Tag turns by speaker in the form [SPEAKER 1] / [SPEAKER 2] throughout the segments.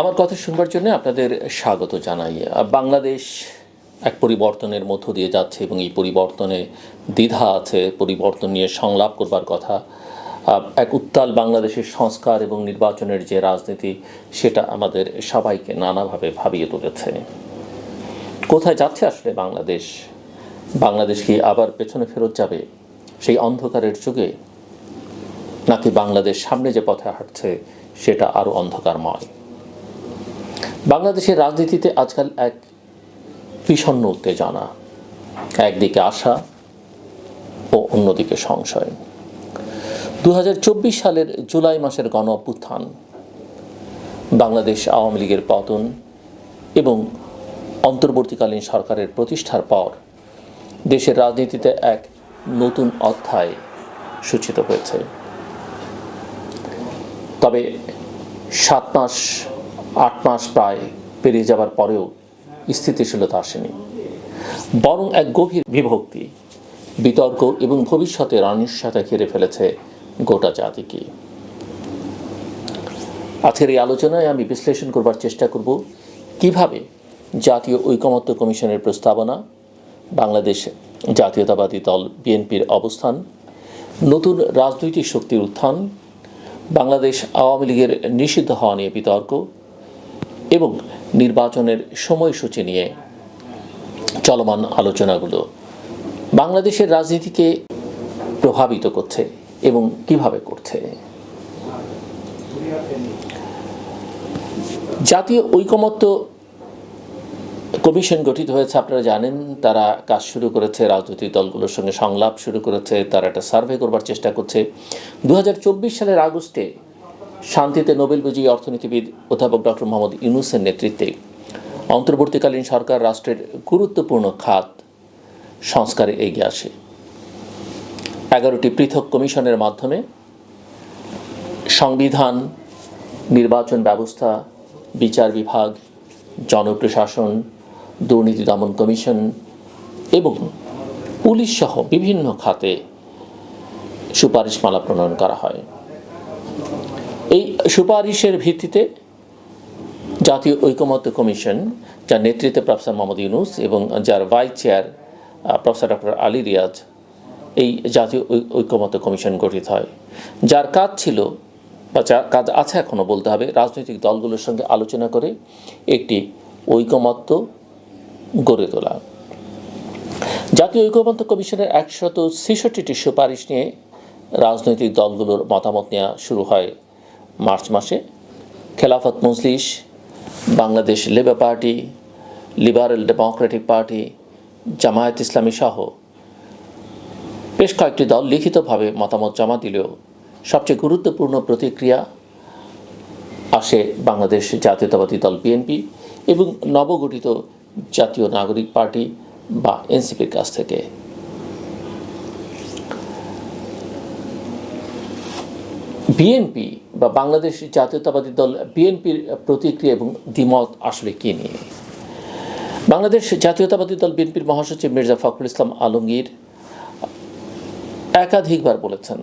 [SPEAKER 1] আমার কথা শুনবার জন্য আপনাদের স্বাগত জানাই। বাংলাদেশ এক পরিবর্তনের মধ্য দিয়ে যাচ্ছে এবং এই পরিবর্তনে দ্বিধা আছে, পরিবর্তন নিয়ে সংলাপ করবার কথা। এক উত্তাল বাংলাদেশের সংস্কার এবং নির্বাচনের যে রাজনীতি, সেটা আমাদের সবাইকে নানাভাবে ভাবিয়ে তুলেছে। কোথায় যাচ্ছে আসলে বাংলাদেশ? বাংলাদেশ কি আবার পেছনে ফেরত যাবে সেই অন্ধকারের যুগে? নাকি বাংলাদেশ সামনে যে পথে হাঁটছে, সেটা আরও অন্ধকারময়? বাংলাদেশের রাজনীতিতে আজকাল এক বিষণ্ণ উত্তেজনা। একদিকে আশা ও অন্যদিকে সংশয়। দু হাজার চব্বিশ সালের জুলাই মাসের গণ অভ্যুত্থান বাংলাদেশ আওয়ামী লীগের পতন এবং অন্তর্বর্তীকালীন সরকারের প্রতিষ্ঠার পর দেশের রাজনীতিতে এক নতুন অধ্যায় সূচিত হয়েছে। তবে সাত মাস আট মাস প্রায় পেরিয়ে যাবার পরেও স্থিতিশীলতা আসেনি। বরং এক গভীর বিভক্তি, বিতর্ক এবং ভবিষ্যতের অনিশ্চয়তা ঘিরে ফেলেছে গোটা জাতিকে। আজকের এই আলোচনায় আমি বিশ্লেষণ করবার চেষ্টা করব, কীভাবে জাতীয় ঐকমত্য কমিশনের প্রস্তাবনা, বাংলাদেশ জাতীয়তাবাদী দল বিএনপির অবস্থান, নতুন রাজনৈতিক শক্তির উত্থান, বাংলাদেশ আওয়ামী লীগের নিষিদ্ধ হওয়া নিয়ে বিতর্ক এবং নির্বাচনের সময়সূচি নিয়ে চলমান আলোচনাগুলো বাংলাদেশের রাজনীতিকে প্রভাবিত করছে এবং কীভাবে করছে। জাতীয় ঐকমত্য কমিশন গঠিত হয়েছে, আপনারা জানেন, তারা কাজ শুরু করেছে, রাজনৈতিক দলগুলোর সঙ্গে সংলাপ শুরু করেছে, তারা একটা সার্ভে করবার চেষ্টা করছে। দু হাজার চব্বিশ সালের আগস্টে শান্তিতে নোবেল বিজয়ী অর্থনীতিবিদ অধ্যাপক ডক্টর মোহাম্মদ ইউনুসের নেতৃত্বে অন্তর্বর্তীকালীন সরকার রাষ্ট্রের গুরুত্বপূর্ণ খাত সংস্কারে এগিয়ে আসে। এগারোটি পৃথক কমিশনের মাধ্যমে সংবিধান, নির্বাচন ব্যবস্থা, বিচার বিভাগ, জনপ্রশাসন, দুর্নীতি দমন কমিশন এবং পুলিশ সহ বিভিন্ন খাতে সুপারিশমালা প্রণয়ন করা হয়। এই সুপারিশের ভিত্তিতে জাতীয় ঐকমত্য কমিশন, যার নেতৃত্বে প্রফেসর মোহাম্মদ ইউনুস এবং যার vice chair professor doctor Ali Riaz এই জাতীয় ঐ- ঐকমত্য কমিশন গঠিত হয়। যার কাজ ছিল বা যার কাজ আছে এখনও বলতে হবে, রাজনৈতিক দলগুলোর সঙ্গে আলোচনা করে একটি ঐকমত্য গড়ে তোলা। জাতীয় ঐকমত্য কমিশনের একশত ছেষট্টিটি সুপারিশ নিয়ে রাজনৈতিক দলগুলোর মতামত নেওয়া শুরু হয় মার্চ মাসে। Khelafat Majlis, Bangladesh labour party, liberal democratic party, Jamaat Islami সহ বেশ কয়েকটি দল লিখিতভাবে মতামত জমা দিলেও সবচেয়ে গুরুত্বপূর্ণ প্রতিক্রিয়া আসে বাংলাদেশ জাতীয়তাবাদী দল বিএনপি এবং নবগঠিত জাতীয় নাগরিক পার্টি বা এনসিপির কাছ থেকে। বিএনপি বা বাংলাদেশ জাতীয়তাবাদী দল বিএনপির প্রতিক্রিয়া এবং দ্বিমত আসলে কী নিয়ে? বাংলাদেশ জাতীয়তাবাদী দল বিএনপির মহাসচিব মির্জা ফখরুল ইসলাম আলমগীর একাধিকবার বলেছেন,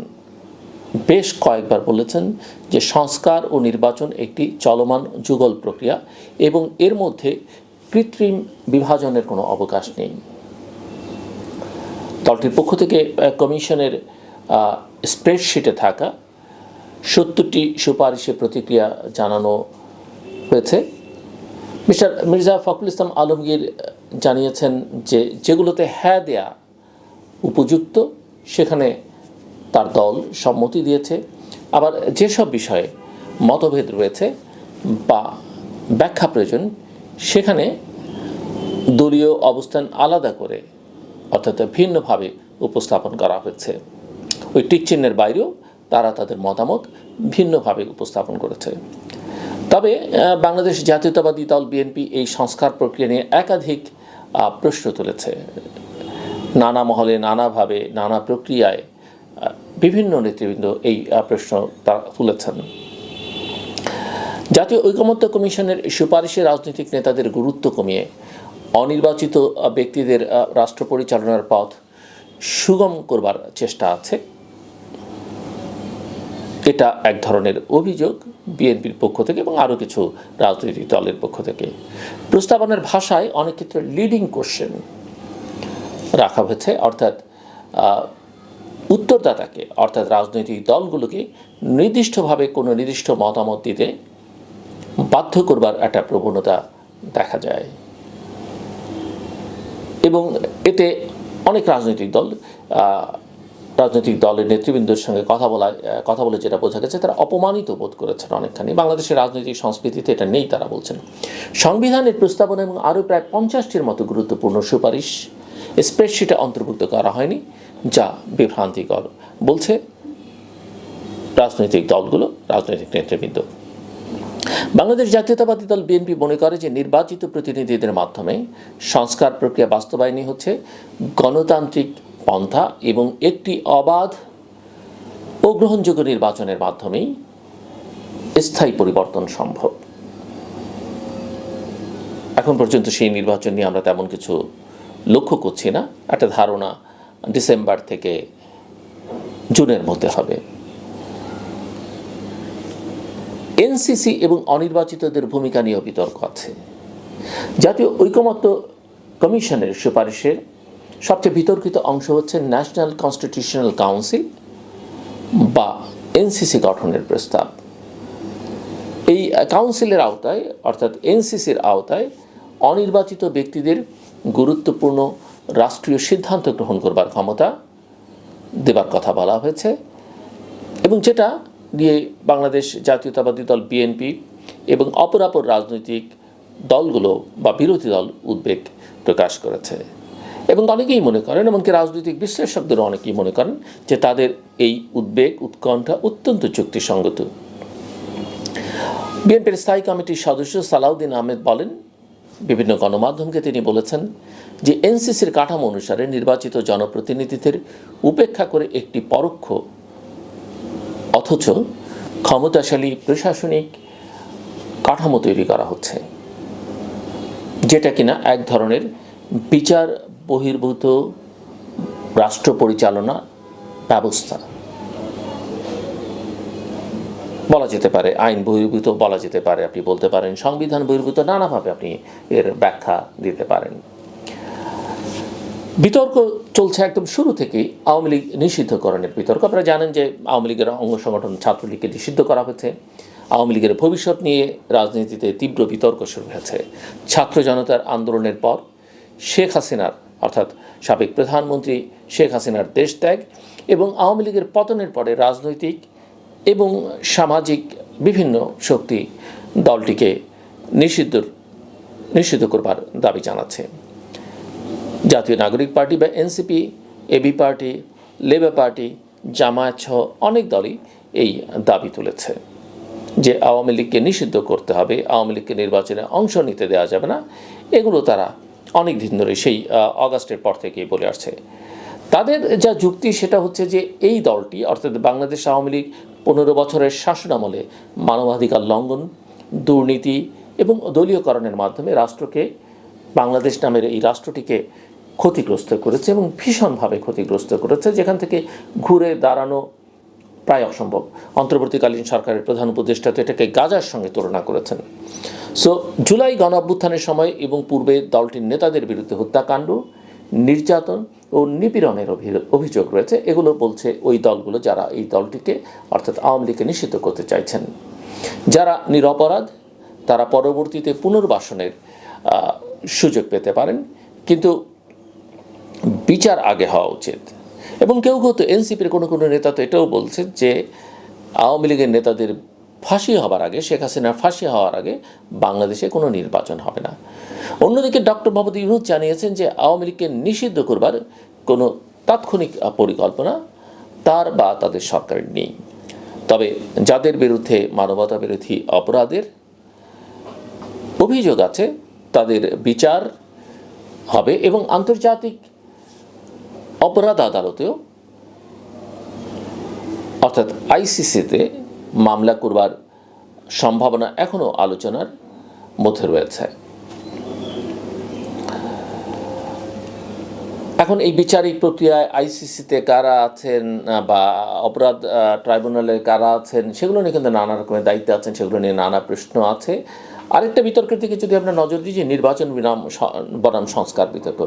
[SPEAKER 1] বেশ কয়েকবার বলেছেন যে সংস্কার ও নির্বাচন একটি চলমান যুগল প্রক্রিয়া এবং এর মধ্যে কৃত্রিম বিভাজনের কোনো অবকাশ নেই। দলটির পক্ষ থেকে কমিশনের স্প্রেডশিটে থাকা সত্তরটি সুপারিশে প্রতিক্রিয়া জানানো হয়েছে। মিস্টার মির্জা ফখরুল ইসলাম আলমগীর জানিয়েছেন যে যেগুলোতে হ্যাঁ দেয়া উপযুক্ত, সেখানে তার দল সম্মতি দিয়েছে। আবার যেসব বিষয়ে মতভেদ রয়েছে বা ব্যাখ্যা প্রয়োজন, সেখানে দলীয় অবস্থান আলাদা করে, অর্থাৎ ভিন্নভাবে উপস্থাপন করা হয়েছে। ওই টিক চিহ্নের বাইরেও তারা তাদের মতামত ভিন্নভাবে উপস্থাপন করেছে। তবে বাংলাদেশ জাতীয়তাবাদী দল বিএনপি এই সংস্কার প্রক্রিয়া নিয়ে একাধিক প্রশ্ন তুলেছে। নানা মহলে নানাভাবে, নানা প্রক্রিয়ায় বিভিন্ন নেতৃবৃন্দ এই প্রশ্ন তারা তুলেছেন। জাতীয় ঐকমত্য কমিশনের সুপারিশে রাজনৈতিক নেতাদের গুরুত্ব কমিয়ে অনির্বাচিত ব্যক্তিদের রাষ্ট্র পরিচালনার পথ সুগম করবার চেষ্টা আছে। এটা এক ধরনের অভিযোগ বিএনপির পক্ষ থেকে এবং আরও কিছু রাজনৈতিক দলের পক্ষ থেকে। প্রস্তাবনার ভাষায় অনেক ক্ষেত্রে লিডিং কোশ্চেন রাখা হয়েছে, অর্থাৎ উত্তরদাতাকে, অর্থাৎ রাজনৈতিক দলগুলোকে নির্দিষ্টভাবে কোনো নির্দিষ্ট মতামত দিতে বাধ্য করবার একটা প্রবণতা দেখা যায়। এবং এতে অনেক রাজনৈতিক দল রাজনৈতিক দলের নেতৃবৃন্দের সঙ্গে কথা বলা কথা বলে যেটা বোঝা গেছে, তারা অপমানিত বোধ করেছেন অনেকখানি। বাংলাদেশের রাজনৈতিক সংস্কৃতিতে এটা নেই, তারা বলছেন। সংবিধানের প্রস্তাবনা এবং আরও প্রায় পঞ্চাশটির মতো গুরুত্বপূর্ণ সুপারিশ স্প্রেডশিটে অন্তর্ভুক্ত করা হয়নি, যা বিভ্রান্তিকর, বলছে রাজনৈতিক দলগুলো, রাজনৈতিক নেতৃবৃন্দ। বাংলাদেশ জাতীয়তাবাদী দল বিএনপি মনে করে যে নির্বাচিত প্রতিনিধিদের মাধ্যমে সংস্কার প্রক্রিয়া বাস্তবায়নই হচ্ছে গণতান্ত্রিক পন্থা এবং একটি অবাধ ও গ্রহণযোগ্য নির্বাচনের মাধ্যমেই স্থায়ী পরিবর্তন সম্ভব। এখন পর্যন্ত সেই নির্বাচন নিয়ে আমরা তেমন কিছু লক্ষ্য করছি না। একটা ধারণা ডিসেম্বর থেকে জুনের মধ্যে হবে। এনসিসি এবং অনির্বাচিতদের ভূমিকা নিয়েও বিতর্ক আছে। জাতীয় ঐকমত্য কমিশনের সুপারিশের সবচেয়ে বিতর্কিত অংশ হচ্ছে ন্যাশনাল কনস্টিটিউশনাল কাউন্সিল বা এনসিসি গঠনের প্রস্তাব। এই কাউন্সিলের আওতায়, অর্থাৎ এনসিসির আওতায় অনির্বাচিত ব্যক্তিদের গুরুত্বপূর্ণ রাষ্ট্রীয় সিদ্ধান্ত গ্রহণ করবার ক্ষমতা দেবার কথা বলা হয়েছে এবং যেটা দিয়ে বাংলাদেশ জাতীয়তাবাদী দল বিএনপি এবং অপরাপর রাজনৈতিক দলগুলো বা বিরোধী দল উদ্বেগ প্রকাশ করেছে। এবং অনেকেই মনে করেন, এমনকি রাজনৈতিক বিশ্লেষকদেরও অনেকেই মনে করেন যে তাদের এই উদ্বেগ, উৎকণ্ঠা অত্যন্ত যুক্তিসঙ্গত। বিএনপির স্থায়ী কমিটির সদস্য সালাউদ্দিন আহমেদ বলেন, বিভিন্ন গণমাধ্যমকে তিনি বলেছেন যে এনসিসির কাঠামো অনুসারে নির্বাচিত জনপ্রতিনিধিদের উপেক্ষা করে একটি পরোক্ষ, অথচ ক্ষমতাশালী প্রশাসনিক কাঠামো তৈরি করা হচ্ছে, যেটা কিনা এক ধরনের বিচার বহির্ভূত রাষ্ট্র পরিচালনা ব্যবস্থা। বলা যেতে পারে, আইন বহির্ভূত বলা যেতে পারে, আপনি বলতে পারেন, সংবিধান বহির্ভূত নানাভাবে আপনি এর ব্যাখ্যা দিতে পারেন। বিতর্ক চলছে একদম শুরু থেকেই, আওয়ামী লীগ নিষিদ্ধকরণের বিতর্ক। আপনারা জানেন যে আওয়ামী লীগের অঙ্গ সংগঠন ছাত্রলীগকে নিষিদ্ধ করা হয়েছে। আওয়ামী লীগের ভবিষ্যৎ নিয়ে রাজনীতিতে তীব্র বিতর্ক শুরু হয়েছে। ছাত্র জনতার আন্দোলনের পর শেখ হাসিনার, অর্থাৎ সাবেক প্রধানমন্ত্রী শেখ হাসিনার দেশ ত্যাগ এবং আওয়ামী লীগের পতনের পরে রাজনৈতিক এবং সামাজিক বিভিন্ন শক্তি দলটিকে নিষিদ্ধ নিষিদ্ধ করবার দাবি জানাচ্ছে। জাতীয় নাগরিক পার্টি বা NCP, AB party, labour party, Jamaat সহ অনেক দলই এই দাবি তুলেছে যে আওয়ামী লীগকে নিষিদ্ধ করতে হবে, আওয়ামী লীগকে নির্বাচনে অংশ নিতে দেওয়া যাবে না। এগুলো তারা অনেক দিন ধরে সেই অগাস্টের পর থেকে বলে আসছে। তাদের যা যুক্তি সেটা হচ্ছে যে এই দলটি, অর্থাৎ বাংলাদেশ আওয়ামী লীগ, পনেরো বছরের শাসনামলে মানবাধিকার লঙ্ঘন, দুর্নীতি এবং দলীয়করণের মাধ্যমে রাষ্ট্রকে, বাংলাদেশ নামের এই রাষ্ট্রটিকে ক্ষতিগ্রস্ত করেছে এবং ভীষণভাবে ক্ষতিগ্রস্ত করেছে, যেখান থেকে ঘুরে দাঁড়ানো প্রায় অসম্ভব। অন্তর্বর্তীকালীন সরকারের প্রধান উপদেষ্টা তো এটাকে গাজার সঙ্গে তুলনা করেছেন। সো জুলাই গণ অভ্যুত্থানের সময় এবং পূর্বে দলটির নেতাদের বিরুদ্ধে হত্যাকাণ্ড, নির্যাতন ও নিপীড়নের অভি- অভিযোগ রয়েছে। এগুলো বলছে ওই দলগুলো যারা এই দলটিকে, অর্থাৎ আওয়ামী লীগকে নিষিদ্ধ করতে চাইছেন। যারা নিরপরাধ, তারা পরবর্তীতে পুনর্বাসনের সুযোগ পেতে পারেন। কিন্তু বিচার আগে হওয়া উচিত। এবং কেউ কেউ তো এনসিপির কোনো কোনো নেতা তো এটাও বলছে যে আওয়ামী লীগের নেতাদের ফাঁসি হবার আগে, শেখ হাসিনার ফাঁসি হওয়ার আগে বাংলাদেশে কোনো নির্বাচন হবে না। অন্যদিকে ডক্টর মোহাম্মদ ইউনুস জানিয়েছেন যে আওয়ামী লীগকে নিষিদ্ধ করবার কোনো তাৎক্ষণিক পরিকল্পনা তার বা তাদের সরকারের নেই। তবে যাদের বিরুদ্ধে মানবতা বিরোধী অপরাধের অভিযোগ আছে, তাদের বিচার হবে এবং আন্তর্জাতিক অপরাধ আদালতেও, অর্থাৎ আইসিসিতে মামলা করবার সম্ভাবনা এখনও আলোচনার মধ্যে রয়েছে। এখন এই বিচারিক প্রক্রিয়ায় আইসিসিতে কারা আছেন বা অপরাধ ট্রাইব্যুনালে কারা আছেন, সেগুলো নিয়ে কিন্তু নানা রকমের দায়িত্ব আছেন, সেগুলো নিয়ে নানা প্রশ্ন আছে। আরেকটা বিতর্কের দিকে যদি আমরা নজর দিই যে নির্বাচন বিনাম বনাম সংস্কার বিতর্ক,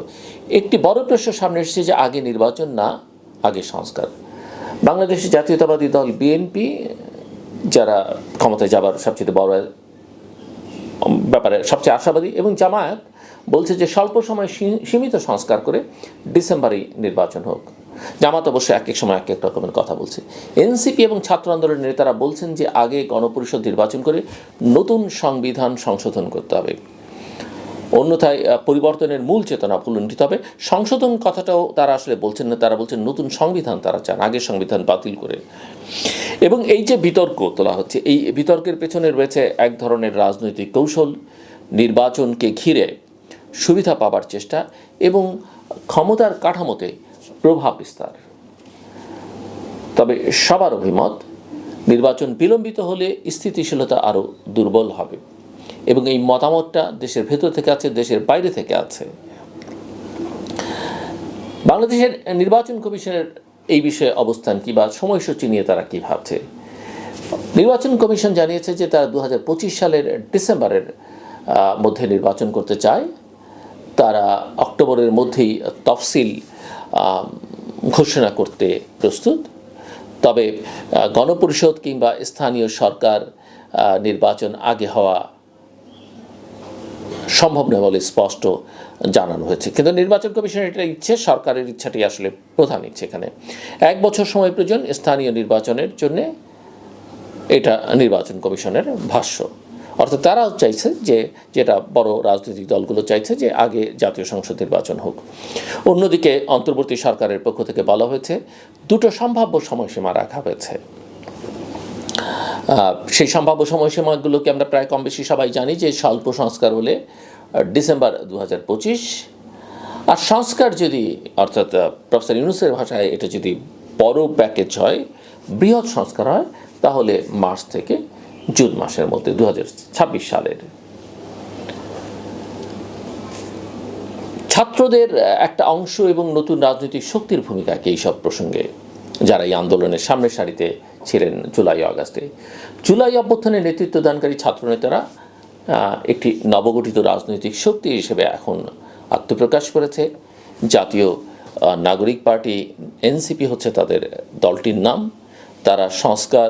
[SPEAKER 1] একটি বড় প্রশ্ন সামনে এসেছে যে আগে নির্বাচন না, আগে সংস্কার। বাংলাদেশের জাতীয়তাবাদী দল বিএনপি, যারা ক্ষমতায় যাবার সবচেয়ে বড় ব্যাপারে সবচেয়ে আশাবাদী, এবং জামায়াত বলছে যে স্বল্প সময় সীমিত সংস্কার করে ডিসেম্বরেই নির্বাচন হোক। জামাত অবশ্য এক এক সময় এক এক রকমের কথা বলছে। এনসিপি এবং ছাত্র আন্দোলনের নেতারা বলছেন যে আগে গণপরিষদ নির্বাচন করে নতুন সংবিধান সংশোধন করতে হবে। অন্যথায় পরিবর্তনের মূল চেতনা ভুলুণ্ঠিত হবে। সংশোধন কথাটাও তারা আসলে বলছেন না, তারা বলছেন নতুন সংবিধান তারা চান, আগের সংবিধান বাতিল করে। এবং এই যে বিতর্ক তোলা হচ্ছে, এই বিতর্কের পেছনে রয়েছে এক ধরনের রাজনৈতিক কৌশল। নির্বাচনকে ঘিরে সুবিধা পাবার চেষ্টা এবং ক্ষমতার কাঠামোতে প্রভাব বিস্তার। তবে সবার অভিমত, নির্বাচন বিলম্বিত হলে স্থিতিশীলতা আরও দুর্বল হবে এবং এই মতামতটা দেশের ভেতর থেকে আছে, দেশের বাইরে থেকে আছে। বাংলাদেশের নির্বাচন কমিশনের এই বিষয়ে অবস্থান কি বা সময়সূচি নিয়ে তারা কি ভাবছে? নির্বাচন কমিশন জানিয়েছে যে তারা দু হাজার পঁচিশ সালের ডিসেম্বরের মধ্যে নির্বাচন করতে চায়। তারা অক্টোবরের মধ্যেই তফসিল ঘোষণা করতে প্রস্তুত। তবে গণপরিষদ কিংবা স্থানীয় সরকার নির্বাচন আগে হওয়া সম্ভব নয় বলে স্পষ্ট জানানো হয়েছে। কিন্তু নির্বাচন কমিশনের এটা ইচ্ছে, সরকারের ইচ্ছাটি আসলে প্রধান ইচ্ছে এখানে। এক বছর সময় প্রয়োজন স্থানীয় নির্বাচনের জন্য এটা নির্বাচন কমিশনের ভাষ্য। অর্থাৎ তারাও চাইছে যে, যেটা বড় রাজনৈতিক দলগুলো চাইছে যে আগে জাতীয় সংসদ নির্বাচন হোক। অন্যদিকে অন্তর্বর্তী সরকারের পক্ষ থেকে বলা হয়েছে, দুটো সম্ভাব্য সময়সীমা রাখা হয়েছে। সেই সম্ভাব্য সময়সীমাগুলোকে আমরা প্রায় কম বেশি সবাই জানি যে স্বল্প সংস্কার হলে ডিসেম্বর দু হাজার পঁচিশ আর সংস্কার যদি, অর্থাৎ প্রফেসর ইউনুসের ভাষায় এটা যদি বড় প্যাকেজ হয়, বৃহৎ সংস্কার হয়, তাহলে মার্চ থেকে জুন মাসের মধ্যে দু সালের। ছাত্রদের একটা অংশ এবং নতুন রাজনৈতিক শক্তির ভূমিকা কি এইসব প্রসঙ্গে? যারা এই আন্দোলনের সামনের সারিতে ছিলেন জুলাই আগস্টে। জুলাই অভ্যুত্থানে নেতৃত্ব দানকারী ছাত্রনেতারা একটি নবগঠিত রাজনৈতিক শক্তি হিসেবে এখন আত্মপ্রকাশ করেছে। জাতীয় নাগরিক পার্টি, এনসিপি হচ্ছে তাদের দলটির নাম। তারা সংস্কার,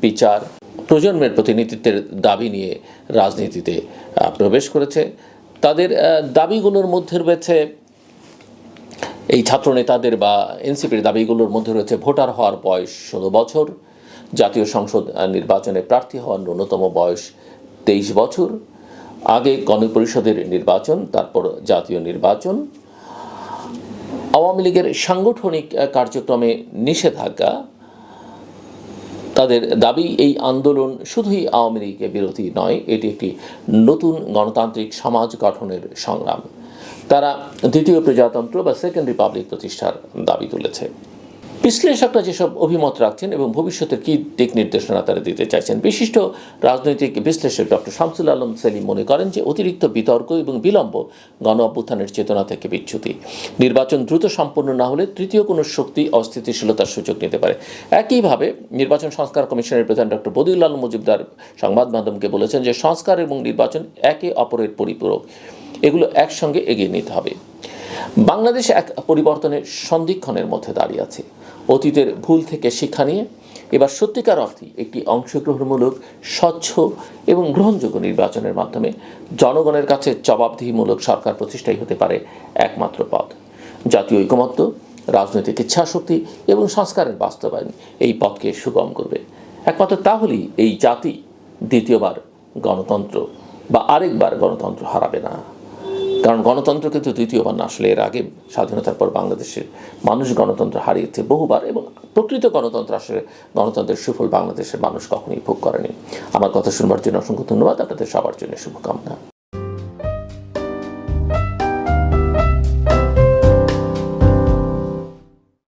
[SPEAKER 1] বিচার প্রজন্মের প্রতিনিধিত্বের দাবি নিয়ে রাজনীতিতে প্রবেশ করেছে। তাদের দাবিগুলোর মধ্যে রয়েছে, এই ছাত্র নেতাদের বা এনসিপির দাবিগুলোর মধ্যে রয়েছে ভোটার হওয়ার বয়স ষোলো বছর, জাতীয় সংসদ নির্বাচনে প্রার্থী হওয়ার ন্যূনতম বয়স তেইশ বছর, আগে গণপরিষদের নির্বাচন, তারপর জাতীয় নির্বাচন। আওয়ামী লীগের সাংগঠনিক কার্যক্রমে নিষেধাজ্ঞা তাদের দাবি, এই আন্দোলন শুধুই আওয়ামী লীগের বিরোধী নয়, এটি একটি নতুন গণতান্ত্রিক সমাজ গঠনের সংগ্রাম। তারা দ্বিতীয় প্রজাতন্ত্র বা সেকেন্ড রিপাবলিক প্রতিষ্ঠার দাবি তুলেছে। বিশ্লেষকরা যেসব অভিমত রাখছেন এবং ভবিষ্যতের কী দিক নির্দেশনা তারা দিতে চাইছেন, বিশিষ্ট রাজনৈতিক বিশ্লেষক ডক্টর শামসুল আলম সেলিম মনে করেন যে অতিরিক্ত বিতর্ক এবং বিলম্ব গণ অভ্যুত্থানের চেতনা থেকে বিচ্যুতি। নির্বাচন দ্রুত সম্পন্ন না হলে তৃতীয় কোনো শক্তি অস্থিতিশীলতার সুযোগ নিতে পারে। একইভাবে নির্বাচন সংস্কার কমিশনের প্রধান ডক্টর বদিউল আলম মজুমদার সংবাদ মাধ্যমকে বলেছেন যে সংস্কার এবং নির্বাচন একে অপরের পরিপূরক। এগুলো একসঙ্গে এগিয়ে নিতে হবে। বাংলাদেশ এক পরিবর্তনের সন্ধিক্ষণের মধ্যে দাঁড়িয়ে আছে। অতীতের ভুল থেকে শিক্ষা নিয়ে। এবার সত্যিকার অর্থে একটি অংশগ্রহণমূলক, স্বচ্ছ এবং গ্রহণযোগ্য নির্বাচনের মাধ্যমে জনগণের কাছে জবাবদিহিমূলক সরকার প্রতিষ্ঠাই হতে পারে একমাত্র পথ। জাতীয় ঐকমত্য, রাজনৈতিক ইচ্ছাশক্তি এবং সংস্কারের বাস্তবায়ন এই পথকে সুগম করবে। একমাত্র তাহলেই এই জাতি দ্বিতীয়বার গণতন্ত্র বা আরেকবার গণতন্ত্র হারাবে না। কারণ গণতন্ত্র কিন্তু দ্বিতীয়বার না আসলে এর আগে স্বাধীনতার পর বাংলাদেশের মানুষ গণতন্ত্র হারিয়েছে বহুবার এবং প্রকৃত গণতন্ত্র আসলে গণতন্ত্রের সুফল বাংলাদেশের মানুষ কখনোই ভোগ করেনি। আমার কথা শুনবার জন্য অসংখ্য ধন্যবাদ। আপনাদের সবার জন্য শুভকামনা।